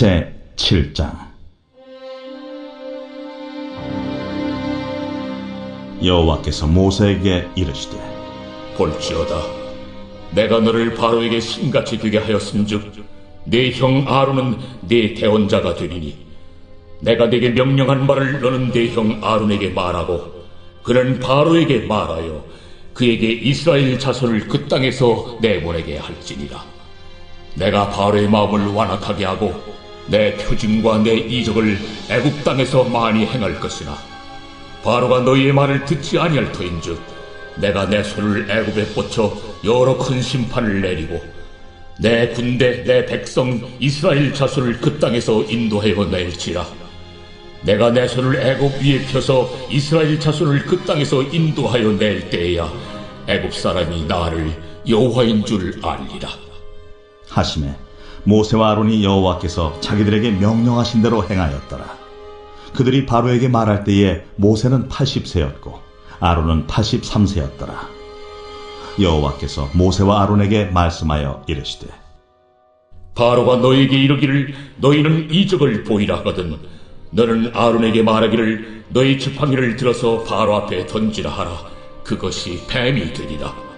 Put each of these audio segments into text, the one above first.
제 7장. 여호와께서 모세에게 이르시되 볼지어다. 내가 너를 바로에게 신같이 되게 하였음즉 네 형 아론은 네 대원자가 되리니 내가 네게 명령한 말을 너는 네 형 아론에게 말하고 그는 바로에게 말하여 그에게 이스라엘 자손을 그 땅에서 내보내게 할지니라. 내가 바로의 마음을 완악하게 하고 내 표징과 내 이적을 애굽 땅에서 많이 행할 것이나 바로가 너희의 말을 듣지 아니할 터인즉 내가 내 손을 애굽에 뻗쳐 여러 큰 심판을 내리고 내 군대 내 백성 이스라엘 자손을 그 땅에서 인도하여 낼지라. 내가 내 손을 애굽 위에 펴서 이스라엘 자손을 그 땅에서 인도하여 낼 때에야 애굽 사람이 나를 여호와인 줄 알리라. 하심에 모세와 아론이 여호와께서 자기들에게 명령하신 대로 행하였더라. 그들이 바로에게 말할 때에 모세는 80세였고 아론은 83세였더라. 여호와께서 모세와 아론에게 말씀하여 이르시되 바로가 너에게 이르기를 너희는 이적을 보이라 하거든 너는 아론에게 말하기를 너희 지팡이를 들어서 바로 앞에 던지라 하라. 그것이 뱀이 되리라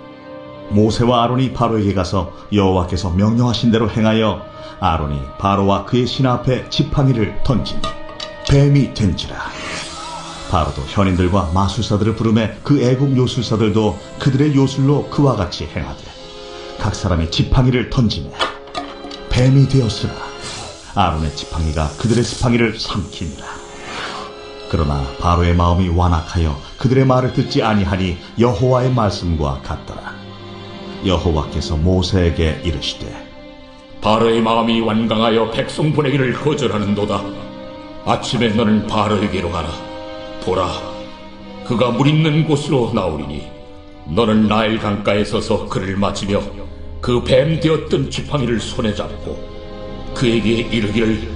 모세와 아론이 바로에게 가서 여호와께서 명령하신 대로 행하여 아론이 바로와 그의 신 앞에 지팡이를 던지니 뱀이 된지라. 바로도 현인들과 마술사들을 부르매 그 애국 요술사들도 그들의 요술로 그와 같이 행하되 각 사람이 지팡이를 던지매 뱀이 되었으나 아론의 지팡이가 그들의 지팡이를 삼키니라. 그러나 바로의 마음이 완악하여 그들의 말을 듣지 아니하니 여호와의 말씀과 같더라 여호와께서 모세에게 이르시되 바로의 마음이 완강하여 백성 보내기를 거절하는도다. 아침에 너는 바로에게로 가라. 보라 그가 물 있는 곳으로 나오리니 너는 나일 강가에 서서 그를 맞으며 그 뱀 되었던 지팡이를 손에 잡고 그에게 이르기를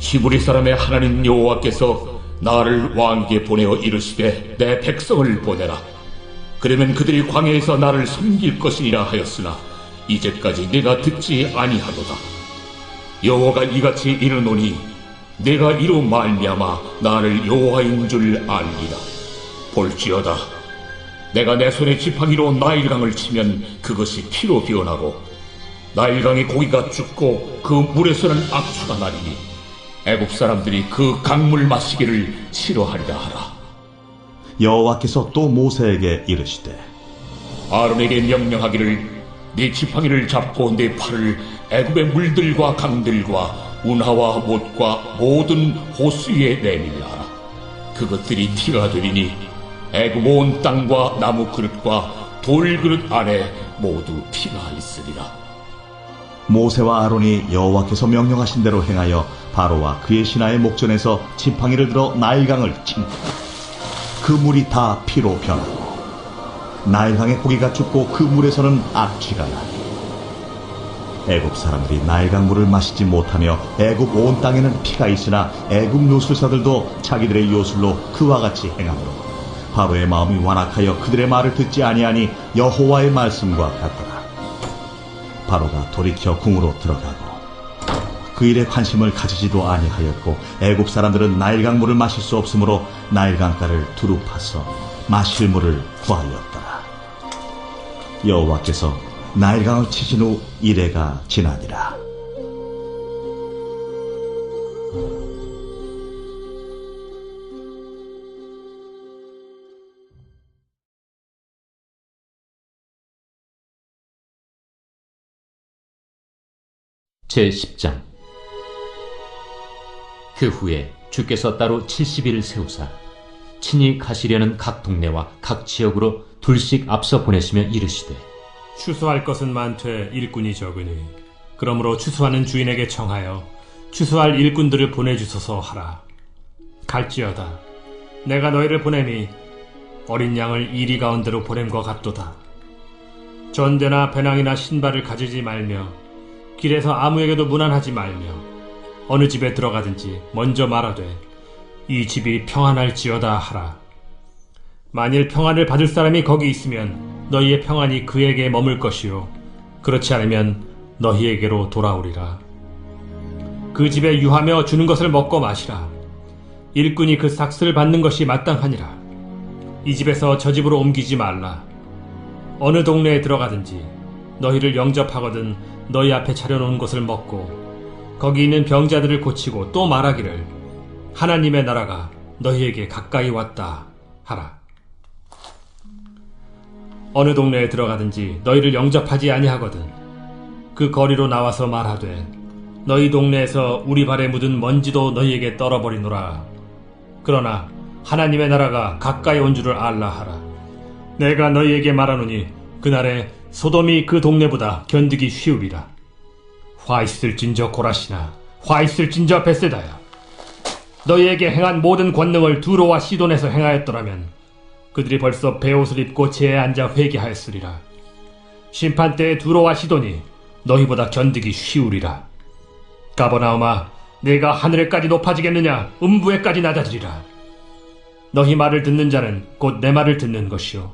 히브리 사람의 하나님 여호와께서 나를 왕에게 보내어 이르시되 내 백성을 보내라 그러면 그들이 광야에서 나를 섬길 것이니라 하였으나 이제까지 내가 듣지 아니하도다. 여호와가 이같이 이르노니 내가 이로 말미암아 나를 여호와인 줄 알리라. 볼지어다. 내가 내 손에 지팡이로 나일강을 치면 그것이 피로 변하고 나일강의 고기가 죽고 그 물에서는 악취가 나리니 애굽 사람들이 그 강물 마시기를 싫어하리라 하라 여호와께서 또 모세에게 이르시되 아론에게 명령하기를 네 지팡이를 잡고 네 팔을 애굽의 물들과 강들과 운하와 못과 모든 호수에 내밀라. 그것들이 티가 되리니 애굽 온 땅과 나무 그릇과 돌 그릇 안에 모두 티가 있으리라. 모세와 아론이 여호와께서 명령하신 대로 행하여 바로와 그의 신하의 목전에서 지팡이를 들어 나일강을 친 그 물이 다 피로 변하고 나일강의 고기가 죽고 그 물에서는 악취가 나니 애굽 사람들이 나일강 물을 마시지 못하며 애굽 온 땅에는 피가 있으나 애굽 요술사들도 자기들의 요술로 그와 같이 행하므로 바로의 마음이 완악하여 그들의 말을 듣지 아니하니 여호와의 말씀과 같더라. 바로가 돌이켜 궁으로 들어가고 그 일에 관심을 가지지도 아니하였고 애굽 사람들은 나일강 물을 마실 수 없으므로 나일강가를 두루 파서 마실 물을 구하였더라. 여호와께서 나일강을 치신 후 이래가 지나니라. 제10장 그 후에 주께서 따로 70일을 세우사 친히 가시려는 각 동네와 각 지역으로 둘씩 앞서 보내시며 이르시되 추수할 것은 많되 일꾼이 적으니 그러므로 추수하는 주인에게 청하여 추수할 일꾼들을 보내주소서 하라. 갈지어다. 내가 너희를 보내니 어린 양을 이리 가운데로 보냄과 같도다. 전대나 배낭이나 신발을 가지지 말며 길에서 아무에게도 무난하지 말며 어느 집에 들어가든지 먼저 말하되 이 집이 평안할지어다 하라 만일 평안을 받을 사람이 거기 있으면 너희의 평안이 그에게 머물 것이요 그렇지 않으면 너희에게로 돌아오리라 그 집에 유하며 주는 것을 먹고 마시라. 일꾼이 그 삭스를 받는 것이 마땅하니라. 이 집에서 저 집으로 옮기지 말라. 어느 동네에 들어가든지 너희를 영접하거든 너희 앞에 차려놓은 것을 먹고 거기 있는 병자들을 고치고 또 말하기를 하나님의 나라가 너희에게 가까이 왔다 하라. 어느 동네에 들어가든지 너희를 영접하지 아니하거든 그 거리로 나와서 말하되 너희 동네에서 우리 발에 묻은 먼지도 너희에게 떨어버리노라. 그러나 하나님의 나라가 가까이 온 줄을 알라 하라. 내가 너희에게 말하노니 그날에 소돔이 그 동네보다 견디기 쉬우리라. 화 있을진저 고라시나 화 있을진저 베세다야. 너희에게 행한 모든 권능을 두로와 시돈에서 행하였더라면 그들이 벌써 베옷을 입고 제에 앉아 회개하였으리라. 심판 때에 두로와 시돈이 너희보다 견디기 쉬우리라. 가버나움아, 내가 하늘에까지 높아지겠느냐? 음부에까지 낮아지리라. 너희 말을 듣는 자는 곧 내 말을 듣는 것이요.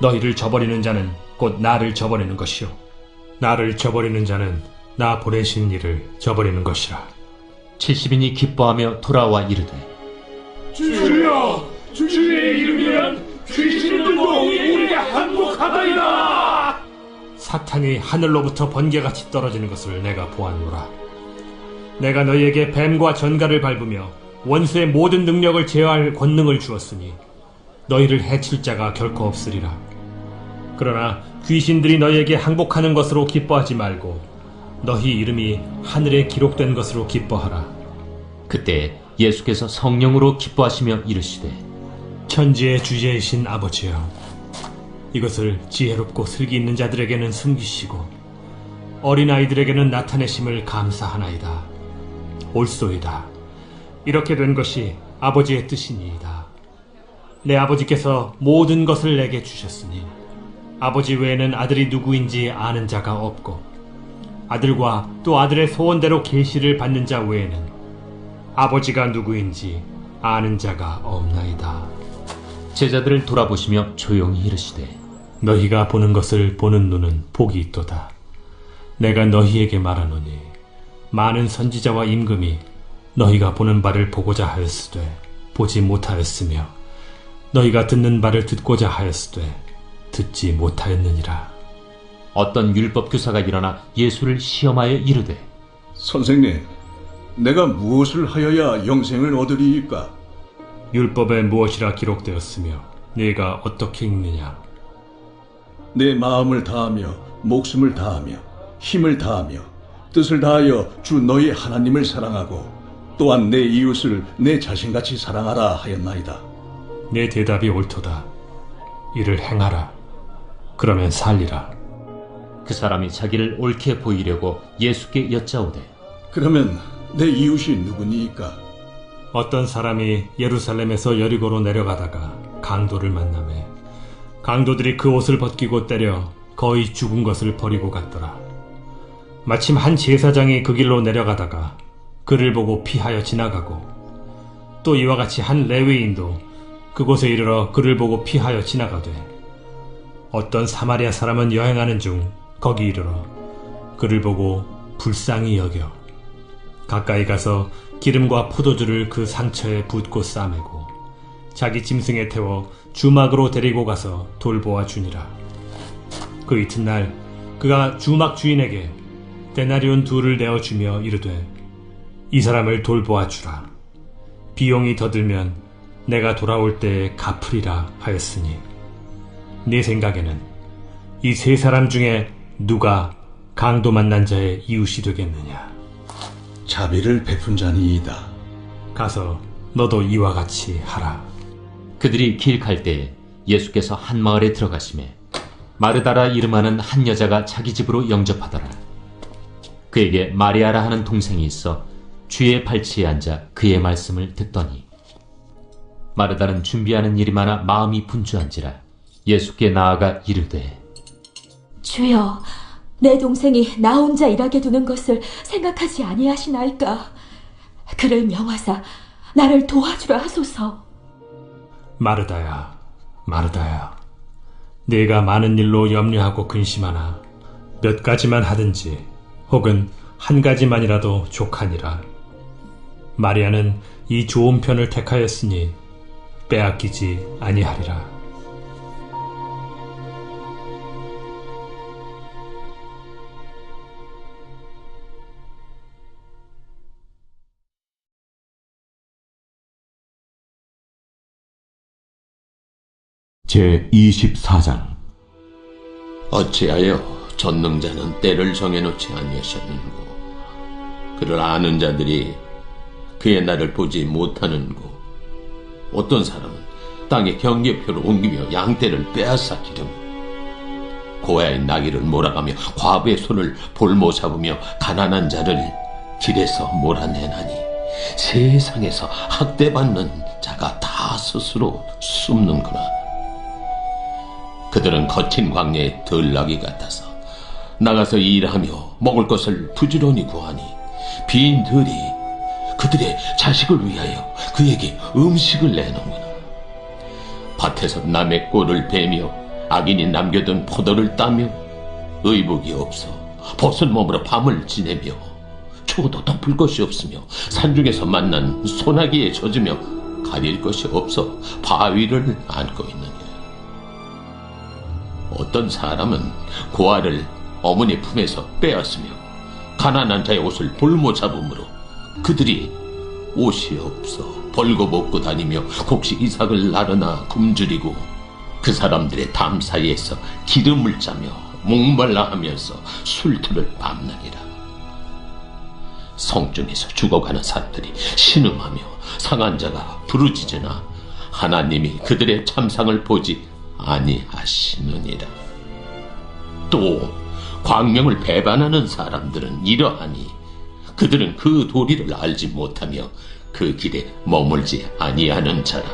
너희를 저버리는 자는 곧 나를 저버리는 것이요. 나를 저버리는 자는 나 보내신 이를 저버리는 것이라. 70인이 기뻐하며 돌아와 이르되 주여, 주의 이름이면 귀신들도 우리에게 항복하다이다. 사탄이 하늘로부터 번개같이 떨어지는 것을 내가 보았노라. 내가 너희에게 뱀과 전갈을 밟으며 원수의 모든 능력을 제어할 권능을 주었으니 너희를 해칠 자가 결코 없으리라. 그러나 귀신들이 너희에게 항복하는 것으로 기뻐하지 말고 너희 이름이 하늘에 기록된 것으로 기뻐하라. 그때 예수께서 성령으로 기뻐하시며 이르시되 천지의 주제이신 아버지여 이것을 지혜롭고 슬기 있는 자들에게는 숨기시고 어린아이들에게는 나타내심을 감사하나이다. 옳소이다. 이렇게 된 것이 아버지의 뜻이니이다. 내 아버지께서 모든 것을 내게 주셨으니 아버지 외에는 아들이 누구인지 아는 자가 없고 아들과 또 아들의 소원대로 계시를 받는 자 외에는 아버지가 누구인지 아는 자가 없나이다. 제자들을 돌아보시며 조용히 이르시되 너희가 보는 것을 보는 눈은 복이 있도다. 내가 너희에게 말하노니 많은 선지자와 임금이 너희가 보는 바를 보고자 하였으되 보지 못하였으며 너희가 듣는 바를 듣고자 하였으되 듣지 못하였느니라. 어떤 율법 교사가 일어나 예수를 시험하여 이르되 선생님, 내가 무엇을 하여야 영생을 얻으리이까? 율법에 무엇이라 기록되었으며 네가 어떻게 읽느냐? 내 마음을 다하며 목숨을 다하며 힘을 다하며 뜻을 다하여 주 너희 하나님을 사랑하고 또한 내 이웃을 내 자신같이 사랑하라 하였나이다. 내 대답이 옳도다. 이를 행하라. 그러면 살리라. 그 사람이 자기를 옳게 보이려고 예수께 여짜오되 그러면 내 이웃이 누구니이까? 어떤 사람이 예루살렘에서 여리고로 내려가다가 강도를 만남에 강도들이 그 옷을 벗기고 때려 거의 죽은 것을 버리고 갔더라. 마침 한 제사장이 그 길로 내려가다가 그를 보고 피하여 지나가고 또 이와 같이 한 레위인도 그곳에 이르러 그를 보고 피하여 지나가되 어떤 사마리아 사람은 여행하는 중 거기 이르러 그를 보고 불쌍히 여겨 가까이 가서 기름과 포도주를 그 상처에 붓고 싸매고 자기 짐승에 태워 주막으로 데리고 가서 돌보아 주니라. 그 이튿날 그가 주막 주인에게 데나리온 둘을 내어 주며 이르되 이 사람을 돌보아 주라. 비용이 더 들면 내가 돌아올 때에 갚으리라 하였으니 네 생각에는 이 세 사람 중에 누가 강도 만난 자의 이웃이 되겠느냐? 자비를 베푼 자니이다. 가서 너도 이와 같이 하라. 그들이 길 갈 때에 예수께서 한 마을에 들어가심에 마르다라 이름하는 한 여자가 자기 집으로 영접하더라. 그에게 마리아라 하는 동생이 있어 주의 발치에 앉아 그의 말씀을 듣더니 마르다는 준비하는 일이 많아 마음이 분주한지라 예수께 나아가 이르되 주여, 내 동생이 나 혼자 일하게 두는 것을 생각하지 아니하시나이까? 그를 명하사 나를 도와주라 하소서. 마르다야, 마르다야. 네가 많은 일로 염려하고 근심하나 몇 가지만 하든지 혹은 한 가지만이라도 족하니라. 마리아는 이 좋은 편을 택하였으니 빼앗기지 아니하리라. 제 24장. 어찌하여 전능자는 때를 정해놓지 아니하셨는고? 그를 아는 자들이 그의 날을 보지 못하는고? 어떤 사람은 땅에 경계표를 옮기며 양떼를 빼앗아 기르며 고아의 나귀를 몰아가며 과부의 손을 볼모 잡으며 가난한 자를 길에서 몰아내나니 세상에서 학대받는 자가 다 스스로 숨는구나 그들은 거친 광야의 들나귀 같아서 나가서 일하며 먹을 것을 부지런히 구하니 빈 들이 그들의 자식을 위하여 그에게 음식을 내놓는구나. 밭에서 남의 꼴을 베며 악인이 남겨둔 포도를 따며 의복이 없어 벗은 몸으로 밤을 지내며 추워도 덮을 것이 없으며 산중에서 만난 소나기에 젖으며 가릴 것이 없어 바위를 안고 있느니라. 어떤 사람은 고아를 어머니 품에서 빼앗으며 가난한 자의 옷을 볼모 잡음으로 그들이 옷이 없어 벌거벗고 다니며 곡식 이삭을 나르나 굶주리고 그 사람들의 담 사이에서 기름을 짜며 목말라 하면서 술틀을 밤낮이라. 성중에서 죽어가는 사람들이 신음하며 상한 자가 부르짖으나 하나님이 그들의 참상을 보지 아니하시느니라. 또 광명을 배반하는 사람들은 이러하니 그들은 그 도리를 알지 못하며 그 길에 머물지 아니하는 자라.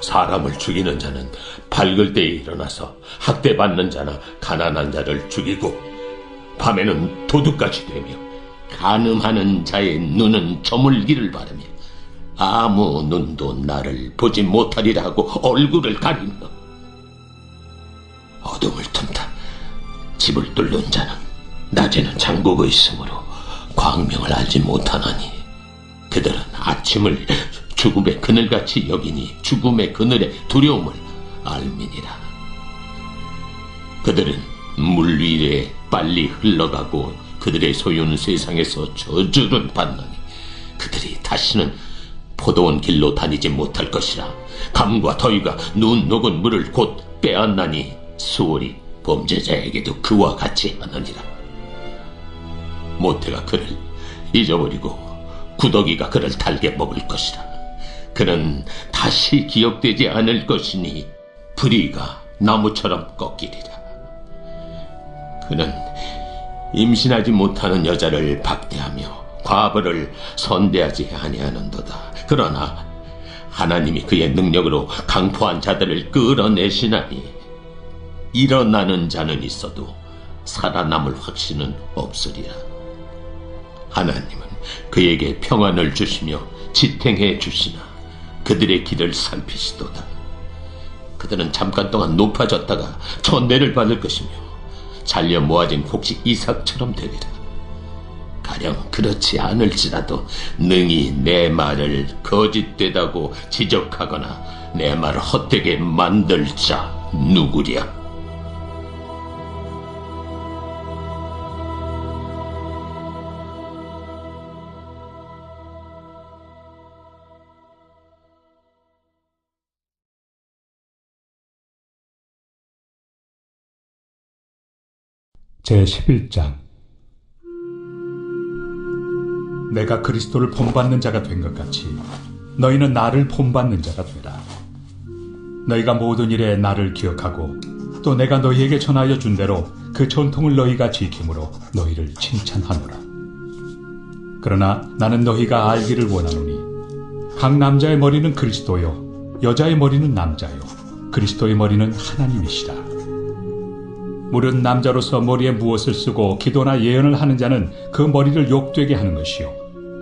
사람을 죽이는 자는 밝을 때에 일어나서 학대받는 자나 가난한 자를 죽이고 밤에는 도둑같이 되며 간음하는 자의 눈은 저물기를 바라며 아무 눈도 나를 보지 못하리라 하고 얼굴을 가리며 어둠을 틈타 집을 뚫는 자는 낮에는 잠그고 있으므로 광명을 알지 못하나니 그들은 아침을 죽음의 그늘같이 여기니 죽음의 그늘의 두려움을 알미니라. 그들은 물 위에 빨리 흘러가고 그들의 소유는 세상에서 저주를 받나니 그들이 다시는 포도원 길로 다니지 못할 것이라. 감과 더위가 눈 녹은 물을 곧 빼앗나니 수월이 범죄자에게도 그와 같이 하느니라. 모태가 그를 잊어버리고 구더기가 그를 달게 먹을 것이라. 그는 다시 기억되지 않을 것이니 불의가 나무처럼 꺾이리라. 그는 임신하지 못하는 여자를 박대하며 과부를 선대하지 아니하는도다. 그러나 하나님이 그의 능력으로 강포한 자들을 끌어내시나니 일어나는 자는 있어도 살아남을 확신은 없으리라. 하나님은 그에게 평안을 주시며 지탱해 주시나 그들의 길을 살피시도다. 그들은 잠깐 동안 높아졌다가 천대를 받을 것이며 잘려 모아진 곡식 이삭처럼 되리라. 가령 그렇지 않을지라도 능히 내 말을 거짓되다고 지적하거나 내 말을 헛되게 만들 자 누구랴? 제 11장 내가 그리스도를 본받는 자가 된 것 같이 너희는 나를 본받는 자가 되라. 너희가 모든 일에 나를 기억하고 또 내가 너희에게 전하여 준 대로 그 전통을 너희가 지킴으로 너희를 칭찬하노라. 그러나 나는 너희가 알기를 원하노니 각 남자의 머리는 그리스도요 여자의 머리는 남자요 그리스도의 머리는 하나님이시라. 무릇 남자로서 머리에 무엇을 쓰고 기도나 예언을 하는 자는 그 머리를 욕되게 하는 것이요.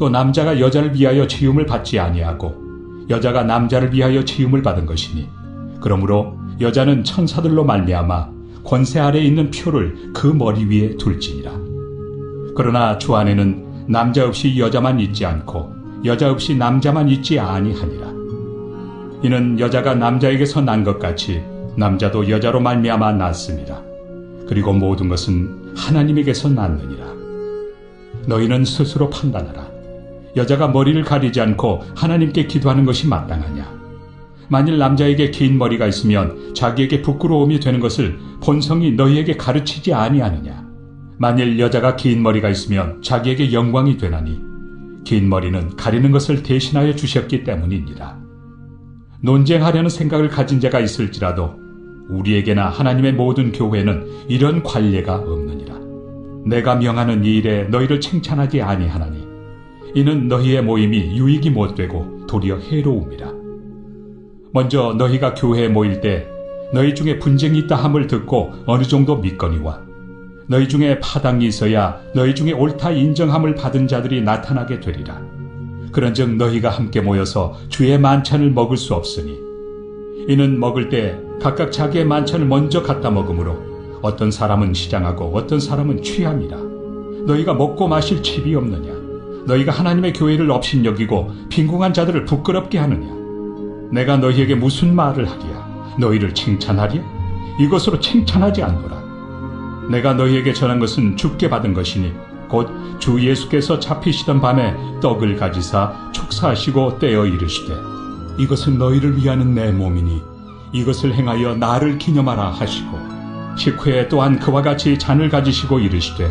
또 남자가 여자를 위하여 지음을 받지 아니하고 여자가 남자를 위하여 지음을 받은 것이니 그러므로 여자는 천사들로 말미암아 권세 아래 있는 표를 그 머리 위에 둘지니라. 그러나 주 안에는 남자 없이 여자만 있지 않고 여자 없이 남자만 있지 아니하니라. 이는 여자가 남자에게서 난 것 같이 남자도 여자로 말미암아 났습니다. 그리고 모든 것은 하나님에게서 났느니라. 너희는 스스로 판단하라 여자가 머리를 가리지 않고 하나님께 기도하는 것이 마땅하냐? 만일 남자에게 긴 머리가 있으면 자기에게 부끄러움이 되는 것을 본성이 너희에게 가르치지 아니하느냐? 만일 여자가 긴 머리가 있으면 자기에게 영광이 되나니? 긴 머리는 가리는 것을 대신하여 주셨기 때문이니라 논쟁하려는 생각을 가진 자가 있을지라도 우리에게나 하나님의 모든 교회는 이런 관례가 없느니라. 내가 명하는 이 일에 너희를 칭찬하지 아니하나니 이는 너희의 모임이 유익이 못되고 도리어 해로움이라 먼저 너희가 교회에 모일 때 너희 중에 분쟁이 있다 함을 듣고 어느 정도 믿거니와 너희 중에 파당이 있어야 너희 중에 옳다 인정함을 받은 자들이 나타나게 되리라. 그런즉 너희가 함께 모여서 주의 만찬을 먹을 수 없으니 이는 먹을 때 각각 자기의 만찬을 먼저 갖다 먹으므로 어떤 사람은 시장하고 어떤 사람은 취함이라. 너희가 먹고 마실 칩이 없느냐? 너희가 하나님의 교회를 업신여기고 빈궁한 자들을 부끄럽게 하느냐? 내가 너희에게 무슨 말을 하랴? 너희를 칭찬하랴? 이것으로 칭찬하지 않노라. 내가 너희에게 전한 것은 죽게 받은 것이니 곧 주 예수께서 잡히시던 밤에 떡을 가지사 축사하시고 떼어 이르시되 이것은 너희를 위하는 내 몸이니 이것을 행하여 나를 기념하라 하시고 식후에 또한 그와 같이 잔을 가지시고 이르시되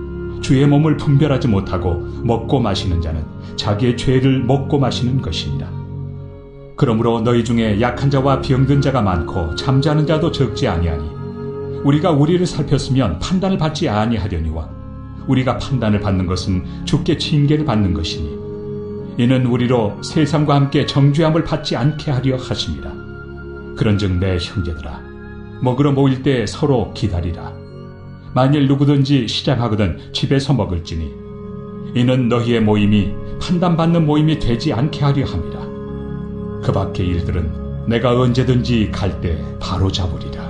주의 몸을 분별하지 못하고 먹고 마시는 자는 자기의 죄를 먹고 마시는 것입니다. 그러므로 너희 중에 약한 자와 병든 자가 많고 잠자는 자도 적지 아니하니 우리가 우리를 살폈으면 판단을 받지 아니하려니와 우리가 판단을 받는 것은 주께 징계를 받는 것이니 이는 우리로 세상과 함께 정죄함을 받지 않게 하려 하심이라 그런즉 내 형제들아 먹으러 모일 때 서로 기다리라 만일 누구든지 시장하거든 집에서 먹을지니. 이는 너희의 모임이 판단받는 모임이 되지 않게 하려 함이라. 그 밖의 일들은 내가 언제든지 갈 때 바로 잡으리라